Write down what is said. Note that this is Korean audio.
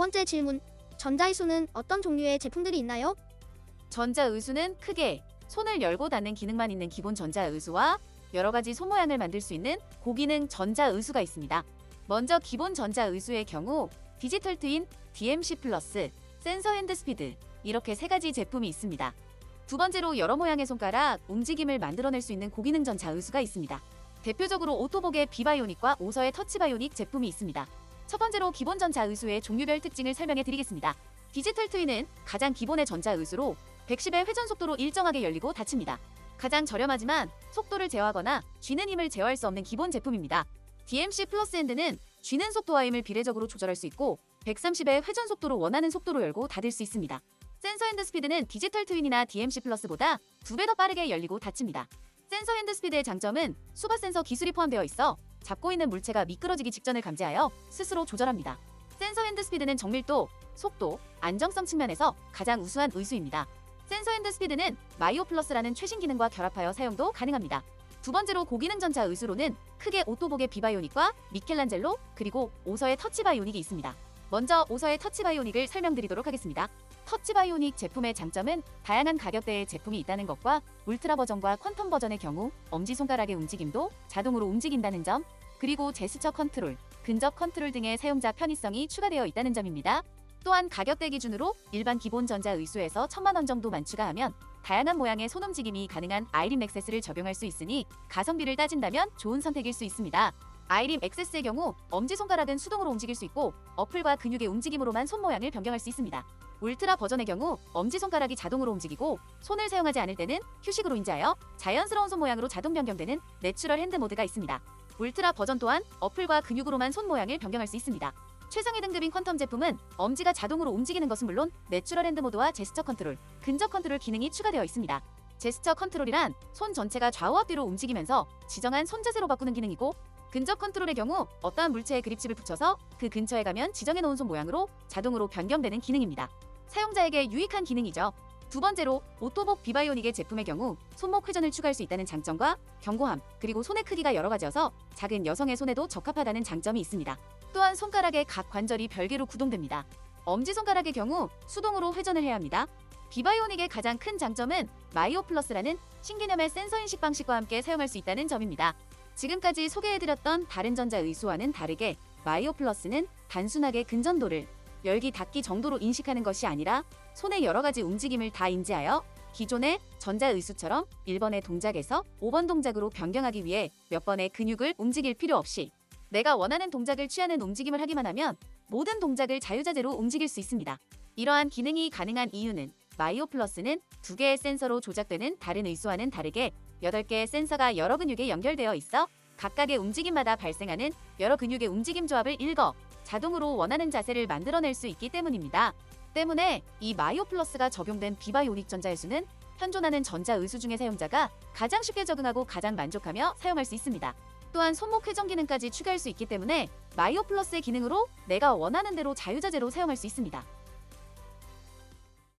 번째 질문. 전자의수는 어떤 종류의 제품들이 있나요? 전자의수는 크게 손을 열고 닫는 기능만 있는 기본 전자의수와 여러 가지 손 모양을 만들 수 있는 고기능 전자의수가 있습니다. 먼저 기본 전자의수의 경우 디지털 트윈, DMC 플러스, 센서 핸드 스피드 이렇게 세 가지 제품이 있습니다. 두 번째로 여러 모양의 손가락, 움직임을 만들어낼 수 있는 고기능 전자의수가 있습니다. 대표적으로 오토복의 비바이오닉과 오서의 터치바이오닉 제품이 있습니다. 첫 번째로 기본 전자 의수의 종류별 특징을 설명해 드리겠습니다. 디지털 트윈은 가장 기본의 전자 의수로 110의 회전 속도로 일정하게 열리고 닫힙니다. 가장 저렴하지만 속도를 제어하거나 쥐는 힘을 제어할 수 없는 기본 제품입니다. DMC 플러스 핸드는 쥐는 속도와 힘을 비례적으로 조절할 수 있고 130의 회전 속도로 원하는 속도로 열고 닫을 수 있습니다. 센서 핸드 스피드는 디지털 트윈이나 DMC 플러스보다 두 배 더 빠르게 열리고 닫힙니다. 센서 핸드 스피드의 장점은 수바 센서 기술이 포함되어 있어 잡고 있는 물체가 미끄러지기 직전을 감지하여 스스로 조절합니다. 센서 핸드 스피드는 정밀도, 속도, 안정성 측면에서 가장 우수한 의수입니다. 센서 핸드 스피드는 마이오 플러스라는 최신 기능과 결합하여 사용도 가능합니다. 두 번째로 고기능 전자 의수로는 크게 오토복의 비바이오닉과 미켈란젤로 그리고 오서의 터치바이오닉이 있습니다. 먼저 오서의 터치바이오닉을 설명드리도록 하겠습니다. 터치바이오닉 제품의 장점은 다양한 가격대의 제품이 있다는 것과 울트라 버전과 퀀텀 버전의 경우 엄지손가락의 움직임도 자동으로 움직인다는 점, 그리고 제스처 컨트롤, 근접 컨트롤 등의 사용자 편의성이 추가되어 있다는 점입니다. 또한 가격대 기준으로 일반 기본 전자 의수에서 천만 원 정도만 추가하면 다양한 모양의 손 움직임이 가능한 아이림 엑세스를 적용할 수 있으니 가성비를 따진다면 좋은 선택일 수 있습니다. 아이림 엑세스의 경우 엄지손가락은 수동으로 움직일 수 있고 어플과 근육의 움직임으로만 손 모양을 변경할 수 있습니다. 울트라 버전의 경우 엄지손가락이 자동으로 움직이고 손을 사용하지 않을 때는 휴식으로 인지하여 자연스러운 손 모양으로 자동 변경되는 내추럴 핸드 모드가 있습니다. 울트라 버전 또한 어플과 근육으로만 손 모양을 변경할 수 있습니다. 최상위 등급인 퀀텀 제품은 엄지가 자동으로 움직이는 것은 물론 내추럴 핸드 모드와 제스처 컨트롤, 근접 컨트롤 기능이 추가되어 있습니다. 제스처 컨트롤이란 손 전체가 좌우 앞뒤로 움직이면서 지정한 손 자세로 바꾸는 기능이고 근접 컨트롤의 경우 어떠한 물체에 그립칩을 붙여서 그 근처에 가면 지정해 놓은 손 모양으로 자동으로 변경되는 기능입니다. 사용자에게 유익한 기능이죠. 두 번째로 오토복 비바이오닉의 제품의 경우 손목 회전을 추가할 수 있다는 장점과 견고함 그리고 손의 크기가 여러 가지여서 작은 여성의 손에도 적합하다는 장점이 있습니다. 또한 손가락의 각 관절이 별개로 구동됩니다. 엄지손가락의 경우 수동으로 회전을 해야 합니다. 비바이오닉의 가장 큰 장점은 마이오 플러스라는 신개념의 센서 인식 방식과 함께 사용할 수 있다는 점입니다. 지금까지 소개해드렸던 다른 전자 의수와는 다르게 마이오 플러스는 단순하게 근전도를 열기 닫기 정도로 인식하는 것이 아니라 손의 여러 가지 움직임을 다 인지하여 기존의 전자 의수처럼 1번의 동작에서 5번 동작으로 변경하기 위해 몇 번의 근육을 움직일 필요 없이 내가 원하는 동작을 취하는 움직임을 하기만 하면 모든 동작을 자유자재로 움직일 수 있습니다. 이러한 기능이 가능한 이유는 마이오 플러스는 두 개의 센서로 조작되는 다른 의수와는 다르게 8개의 센서가 여러 근육에 연결되어 있어 각각의 움직임마다 발생하는 여러 근육의 움직임 조합을 읽어 자동으로 원하는 자세를 만들어낼 수 있기 때문입니다. 때문에 이 마이오 플러스가 적용된 비바이오닉 전자의수는 현존하는 전자의수 중의 사용자가 가장 쉽게 적응하고 가장 만족하며 사용할 수 있습니다. 또한 손목 회전 기능까지 추가할 수 있기 때문에 마이오 플러스의 기능으로 내가 원하는 대로 자유자재로 사용할 수 있습니다.